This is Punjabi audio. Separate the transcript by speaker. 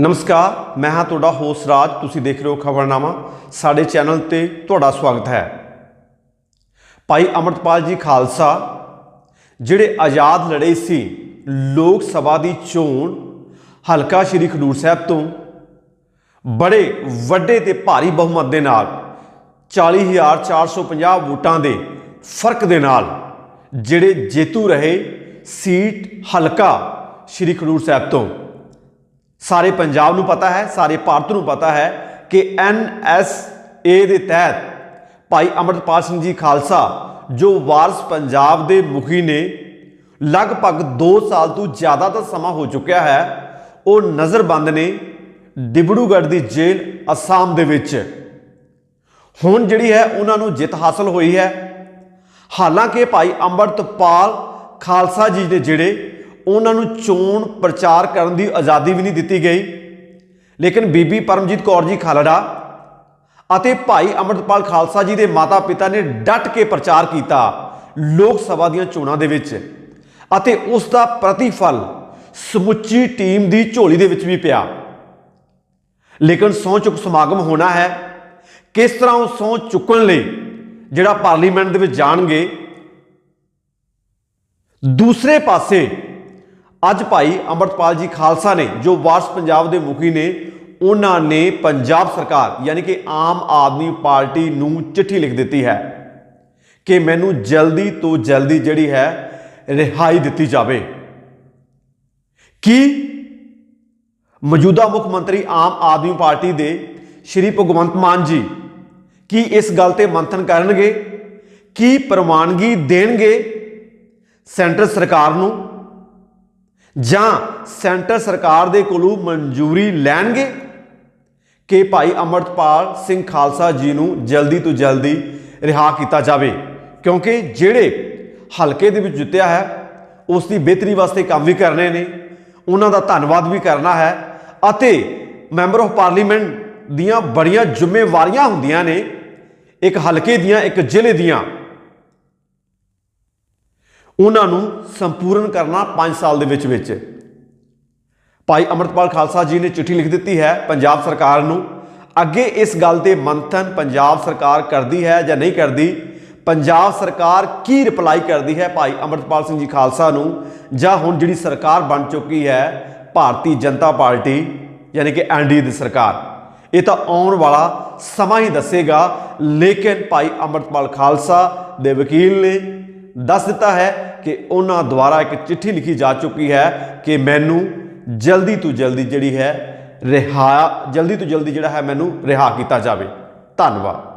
Speaker 1: ਨਮਸਕਾਰ, ਮੈਂ ਹਾਂ ਤੁਹਾਡਾ ਹੋਸਟ ਰਾਜ, ਤੁਸੀਂ ਦੇਖ ਰਹੇ ਹੋ ਖਬਰਨਾਮਾ। ਸਾਡੇ ਚੈਨਲ ਤੇ ਤੁਹਾਡਾ ਸਵਾਗਤ ਹੈ। ਭਾਈ ਅਮਰਤਪਾਲ ਜੀ ਖਾਲਸਾ, ਜਿਹੜੇ ਆਜ਼ਾਦ ਲੜੇ ਸੀ, ਲੋਕ ਸਭਾ ਦੀ ਚੋਣ ਹਲਕਾ ਸ਼੍ਰੀ ਖਡੂਰ ਸਾਹਿਬ ਤੋਂ, ਬੜੇ ਵੱਡੇ ਤੇ ਭਾਰੀ ਬਹੁਮਤ ਦੇ ਨਾਲ 40450 ਵੋਟਾਂ ਦੇ ਫ਼ਰਕ ਦੇ ਨਾਲ, ਜਿਹੜੇ ਜੇਤੂ ਰਹੇ ਸੀਟ ਹਲਕਾ ਸ਼੍ਰੀ ਖਡੂਰ ਸਾਹਿਬ ਤੋਂ। ਸਾਰੇ ਪੰਜਾਬ ਨੂੰ ਪਤਾ ਹੈ, ਸਾਰੇ ਭਾਰਤ ਨੂੰ ਪਤਾ ਹੈ ਕਿ ਐਨਐਸਏ ਦੇ ਤਹਿਤ ਭਾਈ ਅਮਰਪਾਲ ਸਿੰਘ ਜੀ ਖਾਲਸਾ, ਜੋ ਵਾਰਸ ਪੰਜਾਬ ਦੇ ਮੁਖੀ ਨੇ, ਲਗਭਗ 2 ਸਾਲ ਤੋਂ ਜ਼ਿਆਦਾ ਦਾ ਸਮਾਂ ਹੋ ਚੁੱਕਿਆ ਹੈ, ਉਹ ਨਜ਼ਰਬੰਦ ਨੇ ਡਿਬੜੂਗੜ੍ਹ ਦੀ ਜੇਲ੍ਹ ਅਸਾਮ ਦੇ ਵਿੱਚ। ਹੁਣ ਜਿਹੜੀ ਹੈ, ਉਹਨਾਂ ਨੂੰ ਜਿੱਤ ਹਾਸਲ ਹੋਈ ਹੈ। ਹਾਲਾਂਕਿ ਭਾਈ ਅੰਮ੍ਰਿਤਪਾਲ ਖਾਲਸਾ ਜੀ ਨੇ ਜਿਹੜੇ ਉਹਨਾਂ ਨੂੰ ਚੋਣ ਪ੍ਰਚਾਰ ਕਰਨ ਦੀ ਆਜ਼ਾਦੀ ਵੀ ਨਹੀਂ ਦਿੱਤੀ ਗਈ। ਲੇਕਿਨ ਬੀਬੀ ਪਰਮਜੀਤ ਕੌਰ ਜੀ ਖਾਲੜਾ ਅਤੇ ਭਾਈ ਅੰਮ੍ਰਿਤਪਾਲ ਖਾਲਸਾ ਜੀ ਦੇ ਮਾਤਾ-ਪਿਤਾ ਨੇ ਡਟ ਕੇ ਪ੍ਰਚਾਰ ਕੀਤਾ ਲੋਕ ਸਭਾ ਦੀਆਂ ਚੋਣਾਂ ਦੇ ਵਿੱਚ ਅਤੇ ਉਸ ਦਾ ਪ੍ਰਤੀਫਲ ਸਮੁੱਚੀ ਟੀਮ ਦੀ ਝੋਲੀ ਦੇ ਵਿੱਚ ਵੀ ਪਿਆ। ਲੇਕਿਨ ਸਹੁੰ ਚੁੱਕ ਸਮਾਗਮ ਹੋਣਾ ਹੈ। ਕਿਸ ਤਰ੍ਹਾਂ ਉਹ ਸਹੁੰ ਚੁੱਕਣ ਲਈ ਜਿਹੜਾ ਪਾਰਲੀਮੈਂਟ ਦੇ ਵਿੱਚ ਜਾਣਗੇ? ਦੂਸਰੇ ਪਾਸੇ ਅੱਜ ਭਾਈ ਅਮਰਤਪਾਲ ਜੀ ਖਾਲਸਾ ਨੇ, ਜੋ ਵਾਰਸ ਪੰਜਾਬ ਦੇ ਮੁਖੀ ਨੇ, ਉਹਨਾਂ ਨੇ ਪੰਜਾਬ ਸਰਕਾਰ, ਯਾਨੀ ਕਿ ਆਮ ਆਦਮੀ ਪਾਰਟੀ ਨੂੰ ਚਿੱਠੀ ਲਿਖ ਦਿੱਤੀ ਹੈ ਕਿ ਮੈਨੂੰ ਜਲਦੀ ਤੋਂ ਜਲਦੀ ਜਿਹੜੀ ਹੈ, ਰਿਹਾਈ ਦਿੱਤੀ ਜਾਵੇ। ਕੀ ਮੌਜੂਦਾ ਮੁੱਖ ਮੰਤਰੀ ਆਮ ਆਦਮੀ ਪਾਰਟੀ ਦੇ ਸ਼੍ਰੀ ਭਗਵੰਤ ਮਾਨ ਜੀ, ਕੀ ਇਸ ਗੱਲ ਤੇ ਮੰਥਨ ਕਰਨਗੇ? ਕੀ ਪ੍ਰਵਾਨਗੀ ਦੇਣਗੇ ਸੈਂਟਰ ਸਰਕਾਰ ਨੂੰ? ਜਾਂ ਸੈਂਟਰ ਸਰਕਾਰ ਦੇ ਕੋਲੋਂ ਮਨਜ਼ੂਰੀ ਲੈਣਗੇ? ਕਿ ਭਾਈ ਅਮਰਤਪਾਲ ਸਿੰਘ ਖਾਲਸਾ ਜੀ ਨੂੰ ਜਲਦੀ ਤੋਂ ਜਲਦੀ ਰਿਹਾ ਕੀਤਾ ਜਾਵੇ। ਕਿਉਂਕਿ ਜਿਹੜੇ ਹਲਕੇ ਦੇ ਵਿੱਚ ਜਿੱਤਿਆ ਹੈ, ਉਸ ਦੀ ਬਿਹਤਰੀ ਵਾਸਤੇ ਕੰਮ ਵੀ ਕਰਨੇ ਨੇ। ਉਹਨਾਂ ਦਾ ਧੰਨਵਾਦ ਵੀ ਕਰਨਾ ਹੈ। ਅਤੇ ਮੈਂਬਰ ਆਫ ਪਾਰਲੀਮੈਂਟ ਦੀਆਂ ਬੜੀਆਂ ਜ਼ਿੰਮੇਵਾਰੀਆਂ ਹੁੰਦੀਆਂ ਨੇ। ਇੱਕ ਹਲਕੇ ਦੀਆਂ, ਇੱਕ ਜ਼ਿਲ੍ਹੇ ਦੀਆਂ। ਉਹਨਾਂ ਨੂੰ ਸੰਪੂਰਨ ਕਰਨਾ 5 ਸਾਲ ਦੇ ਵਿੱਚ ਵਿੱਚ। ਭਾਈ ਅਮਰਤਪਾਲ ਖਾਲਸਾ ਜੀ ਨੇ ਚਿੱਠੀ ਲਿਖ ਦਿੱਤੀ ਹੈ ਪੰਜਾਬ ਸਰਕਾਰ ਨੂੰ। ਅੱਗੇ ਇਸ ਗੱਲ ਤੇ ਮੰਥਨ ਪੰਜਾਬ ਸਰਕਾਰ ਕਰਦੀ ਹੈ ਜਾਂ ਨਹੀਂ ਕਰਦੀ, ਪੰਜਾਬ ਸਰਕਾਰ ਕੀ ਰਿਪਲਾਈ ਕਰਦੀ ਹੈ ਭਾਈ ਅਮਰਤਪਾਲ ਸਿੰਘ ਜੀ ਖਾਲਸਾ ਨੂੰ? ਜਾਂ ਹੁਣ ਜਿਹੜੀ ਸਰਕਾਰ ਬਣ ਚੁੱਕੀ ਹੈ ਭਾਰਤੀ ਜਨਤਾ ਪਾਰਟੀ, ਯਾਨੀ ਕਿ ਐਨਡੀ ਦੀ ਸਰਕਾਰ। ਇਹ ਤਾਂ ਆਉਣ ਵਾਲਾ ਸਮਾਂ ਹੀ ਦੱਸੇਗਾ, ਲੇਕਿਨ ਭਾਈ ਅਮਰਤਪਾਲ ਖਾਲਸਾ ਦੇ ਵਕੀਲ ਨੇ ਦੱਸ ਦਿੱਤਾ ਹੈ ਕਿ ਉਹਨਾਂ ਦੁਆਰਾ ਇੱਕ ਚਿੱਠੀ ਲਿਖੀ ਜਾ ਚੁੱਕੀ ਹੈ ਕਿ ਮੈਨੂੰ ਜਲਦੀ ਤੋਂ ਜਲਦੀ ਜਿਹੜੀ ਹੈ ਰਿਹਾ ਜਲਦੀ ਤੋਂ ਜਲਦੀ ਜਿਹੜਾ ਹੈ ਮੈਨੂੰ ਰਿਹਾ ਕੀਤਾ ਜਾਵੇ। ਧੰਨਵਾਦ।